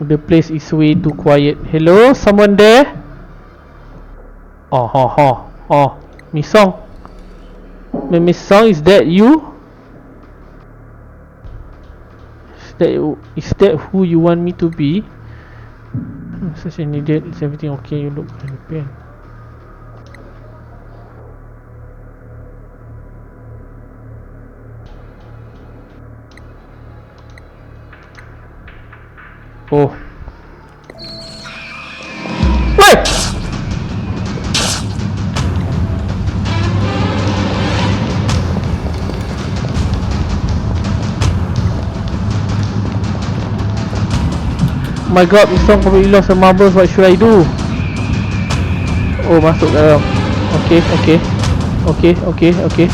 The place is way too quiet. Hello, someone there? Oh, oh, oh, oh, Miss Song. Mi- Miss Song, is that you? Is that is that who you want me to be? I'm such an idiot. Is everything okay? You look pain. Oh. Wait! My god, Miss Song probably lost her marbles. What should I do? Oh, masuk dalam. Okay, okay. Okay, okay, okay.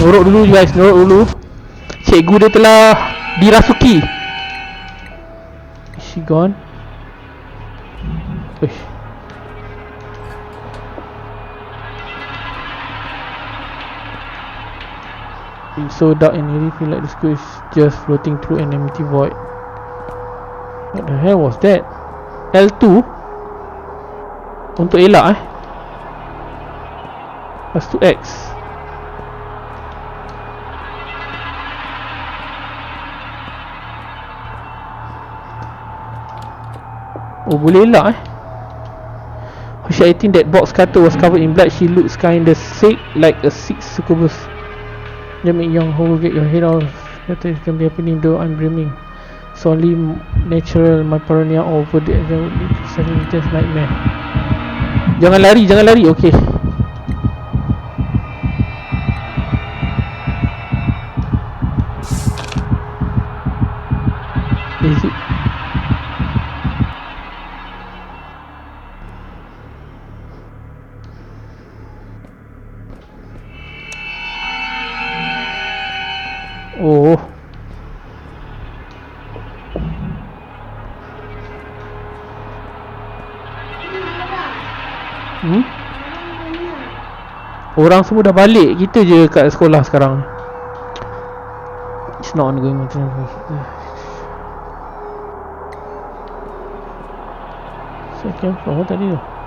Norok dulu guys, norok dulu. Cikgu dia telah dirasuki. Is she gone? Uish. It's so dark and eerie, feel like the school is just floating through an empty void. What the hell was that? L2? Untuk elak eh? Lepas tu X Oh boleh elak eh. She I think that box cutter was covered in blood. She looks kinda sick Like a sick succubus. That make young hoe get your head off. Better it can be happening though I'm dreaming. It's only natural My paranoia over the Suddenly just nightmare. Jangan lari, jangan lari, okay Oh Hmm? Orang semua dah balik Kita je kat sekolah sekarang It's not ongoing So, camp from what tadi tu?